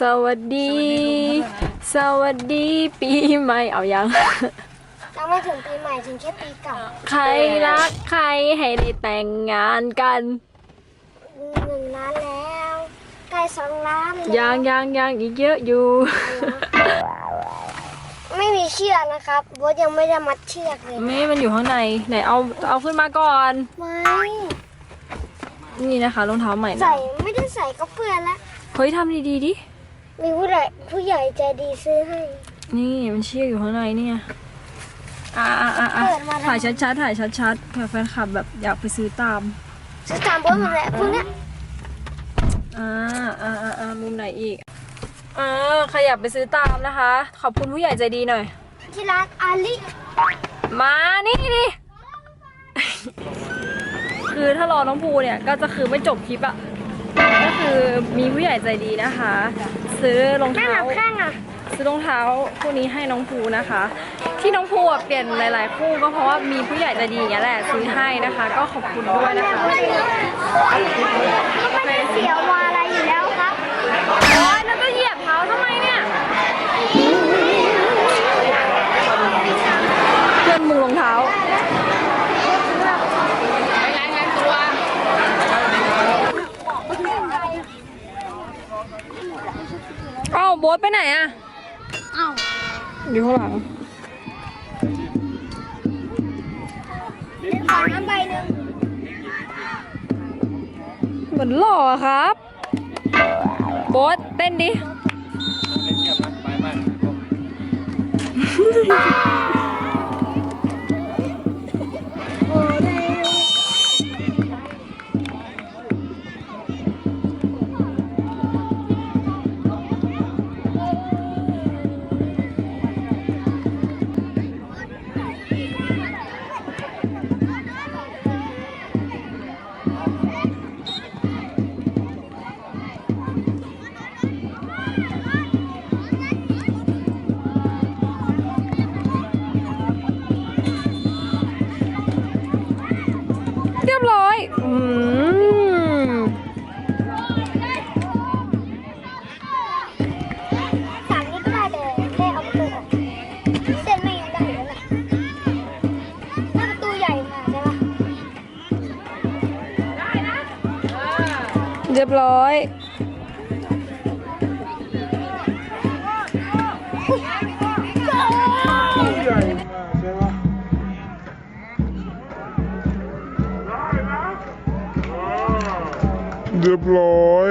สวัสดี สวัสดีปีใหม่เอายัง ยังไม่ถึงปีใหม่ถึงแค่ปีเก่าใครรักใครให้ได้แต่งงานกันหนึ่งล้านแล้วใกล้สองล้านแล้วยังยังยังอีกเยอะอยู่ ไม่มีเชือกนะครับโบทยังไม่ได้มัดเชือกเลยไม่มันอยู่ข้างในไหนเอาเอาขึ้นมาก่อน ไม่นี่นะคะรองเท้าใหม่นะใส่ไม่ได้ใส่ก็เปื้อนละเฮ้ยทำดีๆดิ มีผู้ใหญ่ผู้ใหญ่ใจดีซื้อให้ นี่มันเชือกอยู่ข้างในเนี่ย อ่าอ่าอ่าอ่าเปิดมาทำไม ถ่ายชัดๆถ่ายชัดๆเผื่อแฟนคลับแบบอยากไปซื้อตาม ซื้อตามโบทหมดแหละพวกเนี้ยอ่าอ่าอ่าอ่ามุมไหนอีกเออใครอยากไปซื้อตามนะคะ ขอบคุณผู้ใหญ่ใจดีหน่อย ที่ร้านอาลิมานี่ดิ คือถ้ารอน้องภูเนี่ยก็จะคือไม่จบคลิปอะก็คือมีผู้ใหญ่ใจดีนะคะ ซื้อรองแม่เท้าหนับข้างอะ ซื้อรองเท้าคู่นี้ให้น้องภูนะคะ ที่น้องภูอะเปลี่ยนหลาย ๆ คู่ก็เพราะว่ามีผู้ใหญ่ใจดีอย่างเงี้ยแหละซื้อให้นะคะ ก็ขอบคุณด้วยนะคะก็ไม่ได้เสียวาอะไรอยู่แล้วครับโอ๊ยแล้วก็เหยียบเท้าทำไมเนี่ยเพื่อนมุงรองเท้า เอ้า โบ๊ทไปไหนอะเอ้าอยู่ข้างหลังขอน้ำใบหนึ่งเหมือนหล่ออะครับ โบ๊ทเต้นดิเรี เรียบร้อยเรียบร้อย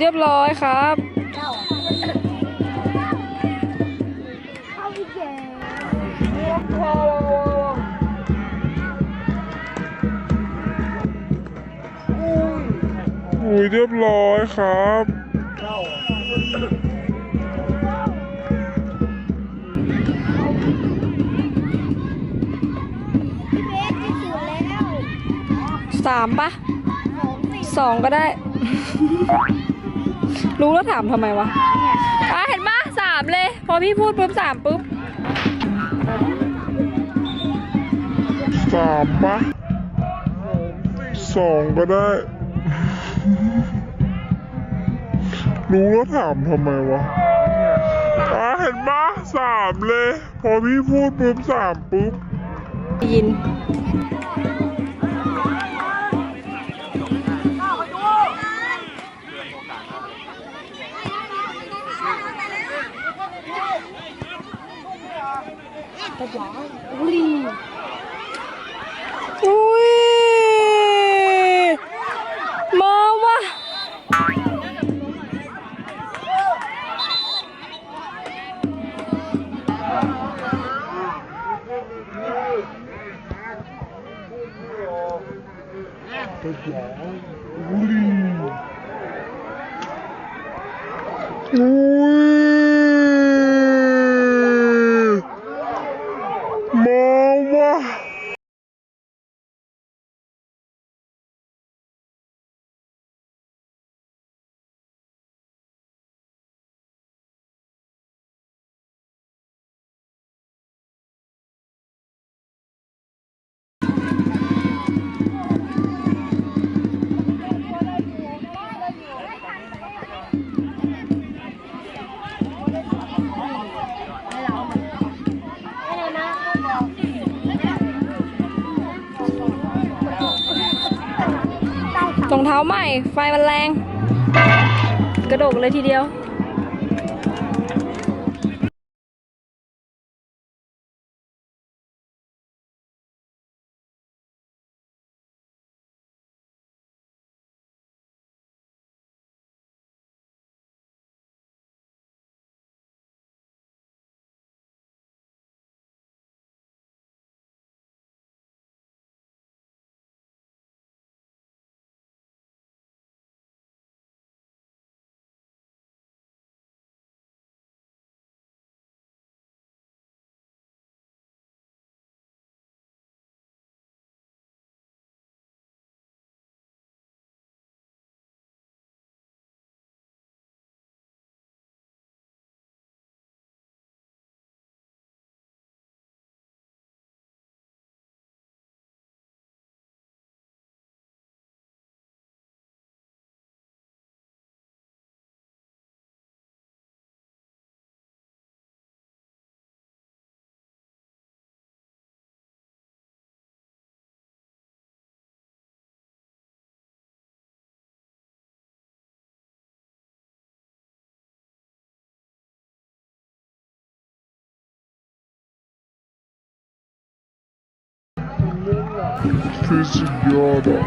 เรียบร้อยครับเข้าพี่แกอุ้ยเรียบร้อยครับพี่เบสที่สุดแล้วสามปะสองสิสองก็ได้ รู้แล้วถามทำไมวะอะเห็นปะสามเลย พอพี่พูดปุ๊บสามปุ๊บสามปะสองก็ได้ รู้แล้วถามทำไมวะอะเห็นปะสามเลย พอพี่พูดปุ๊บสามปุ๊บยิน 大家，屋里，喂，妈妈，大家，屋里，嗯。 รองเท้าใหม่ ไฟมันแรง กระโดดเลยทีเดียว Presidiada.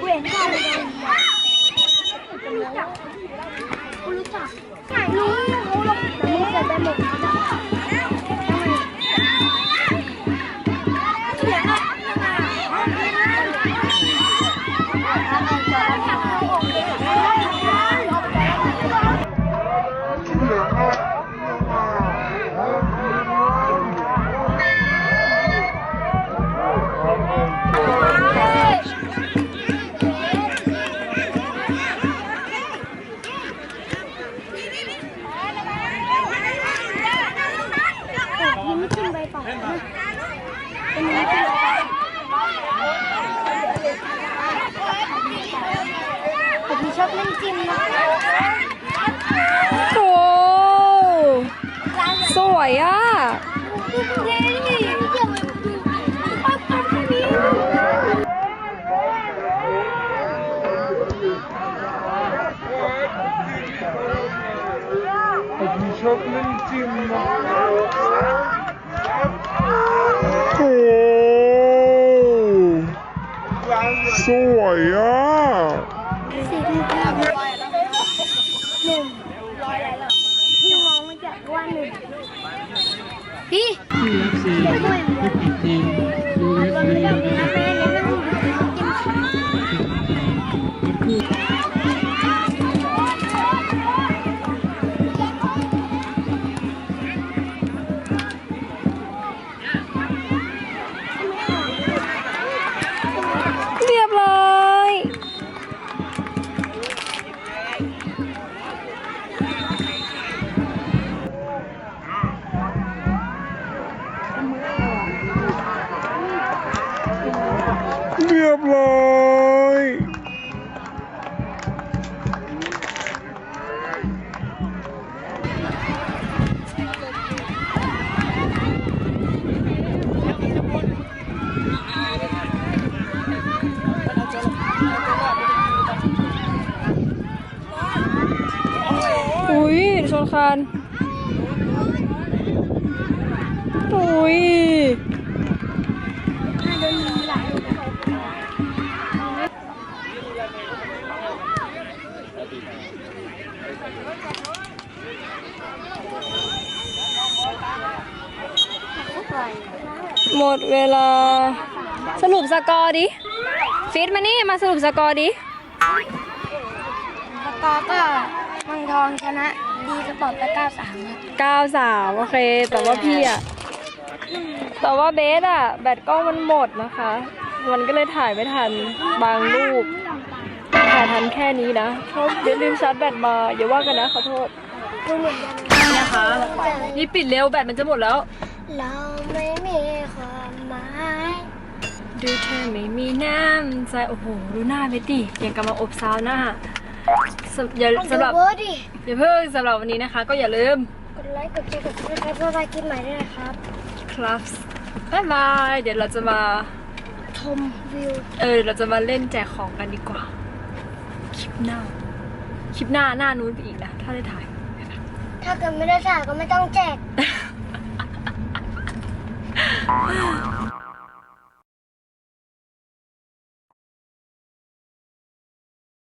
贵下 ชอบน้ำจิมนะคะโอ้สวยอะชอบเล่นจิมนะสวยอะ นคานอุ้ยหมดเวลา สรุปสกอร์ดิฟิตมานี่ มาสรุปสกอร์ดิ สกอร์ก็มังทองชนะ ดีสปอร์ตไปเก้าสามครับเก้าสามโอเค แต่ว่าพี่อะแต่ว่าเบสอะแบตกล้องมันหมดนะคะ มันก็เลยถ่ายไม่ทันบางรูป ถ่ายทันแค่นี้นะเพราะเบสลืมชาร์จแบตมาอย่าว่ากันนะขอโทษดูเหมือนกันนี่นะคะ นี่ปิดเร็วแบตมันจะหมดแล้ว เราไม่มีความหมายดูเธอไม่มีน้ำใจโอ้โหดูหน้าเบสดิอย่างกับมาอบซาวน่า สำอย่าสำหรับดูเวอร์ดิอย่าเพิ่งสำหรับวันนี้นะคะ ก็อย่าลืมกดไลค์กดแชร์กดซับสไครต์เพื่อไปคลิปใหม่ด้วยนะครับ ครับบ๊ายบายเดี๋ยวเราจะมาชมวิว เออ เราจะมาเล่นแจกของกันดีกว่า คลิปหน้า คลิปหน้าหน้านู้นไปอีกนะ ถ้าได้ถ่าย ถ้าเกิดไม่ได้ถ่ายก็ไม่ต้องแจก